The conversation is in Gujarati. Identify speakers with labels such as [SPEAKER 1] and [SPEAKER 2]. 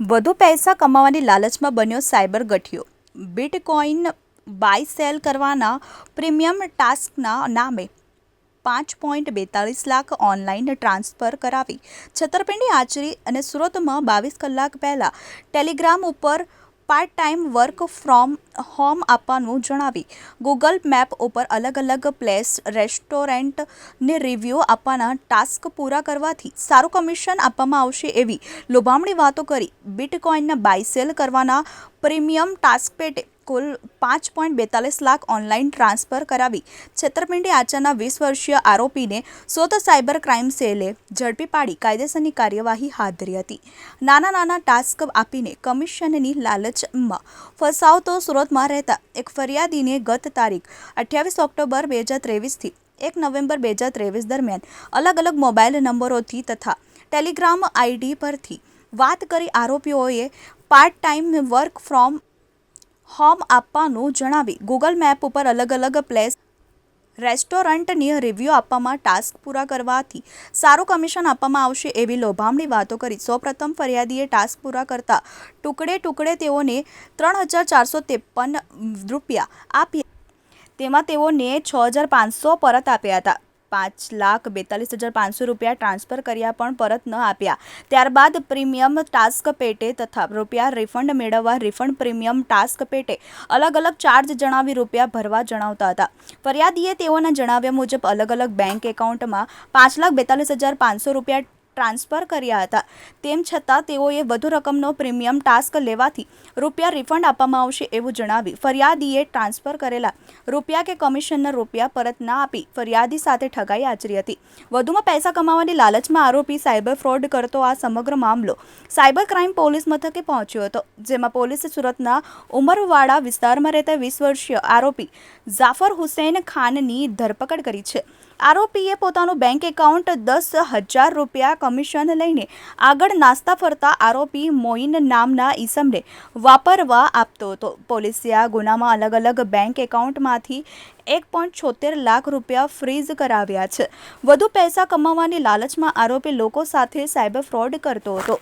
[SPEAKER 1] વધુ પૈસા કમાવાની લાલચમાં બન્યો સાયબર ગઠિયો. બિટકોઇન બાય સેલ કરવાના પ્રીમિયમ ટાસ્કના નામે પાંચ પોઈન્ટ બેતાળીસ લાખ ઓનલાઈન ટ્રાન્સફર કરાવી. છતરપિંડી આચરી અને સુરતમાં બાવીસ કલાક પહેલાં ટેલિગ્રામ ઉપર part time work from home આપવાનું જણાવી. ગૂગલ મેપ ઉપર અલગ અલગ પ્લેસ, રેસ્ટોરન્ટને રિવ્યૂ આપવાના ટાસ્ક પૂરા કરવાથી સારું કમિશન આપવામાં આવશે એવી લોભામણી વાતો કરી. બિટકોઇનના બાય સેલ કરવાના પ્રીમિયમ ટાસ્ક પેટે કુલ પાંચ પોઈન્ટ બેતાલીસ લાખ ઓનલાઈન ટ્રાન્સફર કરાવી. છેતરપિંડી આચારના વીસ વર્ષીય આરોપીને સોત સાયબર ક્રાઇમ સેલે ઝડપી પાડી કાયદેસરની કાર્યવાહી હાથ ધરી હતી. નાના નાના ટાસ્ક આપીને કમિશનની લાલચમાં ફસાવતો સુરતમાં રહેતા એક ફરિયાદીને ગત તારીખ અઠ્યાવીસ ઓક્ટોબર બે હજાર ત્રેવીસથી એક નવેમ્બર બે હજાર ત્રેવીસ દરમિયાન અલગ અલગ મોબાઈલ નંબરોથી તથા ટેલિગ્રામ આઈડી પરથી વાત કરી આરોપીઓએ part time work from home આપવાનું જણાવી ગૂગલ મેપ ઉપર અલગ અલગ પ્લેસ રેસ્ટોરન્ટની રિવ્યૂ આપવામાં ટાસ્ક પૂરા કરવાથી સારું કમિશન આપવામાં આવશે એવી લોભામણી વાતો કરી. સૌપ્રથમ ફરિયાદીએ ટાસ્ક પૂરા કરતા ટુકડે ટુકડે તેઓને ત્રણ હજાર ચારસો ત્રેપન રૂપિયા આપ્યા. તેમાં તેઓને છ હજાર પાંચસો પરત આપ્યા હતા. પાંચ લાખ બેતાલીસ હજાર પાંચસો રૂપિયા ટ્રાન્સફર કર્યા પણ પરત ન આપ્યા. ત્યારબાદ પ્રીમિયમ ટાસ્ક પેટે તથા રૂપિયા રિફંડ મેળવવા રિફંડ પ્રીમિયમ ટાસ્ક પેટે અલગ અલગ ચાર્જ જણાવી રૂપિયા ભરવા જણાવતા હતા. ફરિયાદીએ તેઓના જણાવ્યા મુજબ અલગ અલગ બેંક એકાઉન્ટમાં પાંચ લાખ બેતાલીસ હજાર પાંચસો રૂપિયા ટ્રાન્સફર કર્યા હતા. તેમ છતાં તેઓએ વધુ રકમનો પ્રીમિયમ ટાસ્ક લેવાથી રૂપિયા રિફંડ આપવામાં આવશે એવું જણાવી ફરિયાદીએ ટ્રાન્સફર કરેલા રૂપિયા કે કમિશનના રૂપિયા પરત ના આપી ફરિયાદી સાથે ઠગાઈ આચરી હતી. વધુમાં પૈસા કમાવાની લાલચમાં આરોપી સાયબર ફ્રોડ કરતો આ સમગ્ર મામલો સાયબર ક્રાઇમ પોલીસ મથકે પહોંચ્યો હતો, જેમાં પોલીસે સુરતના ઉમરવાડા વિસ્તારમાં રહેતા વીસ વર્ષીય આરોપી જાફર હુસૈન ખાનની ધરપકડ કરી છે. આરોપીએ પોતાનું બેંક એકાઉન્ટ દસ હજાર રૂપિયા કમિશન લઈને આગળ નાસ્તા ફરતા આરોપી મોઇન નામના ઈસમને વાપરવા આપતો હતો. પોલીસે આ ગુનામાં અલગ અલગ બેંક એકાઉન્ટમાંથી એક પોઈન્ટ છોતેર લાખ રૂપિયા ફ્રીઝ કરાવ્યા છે. વધુ પૈસા કમાવાની લાલચમાં આરોપી લોકો સાથે સાયબર ફ્રોડ કરતો હતો.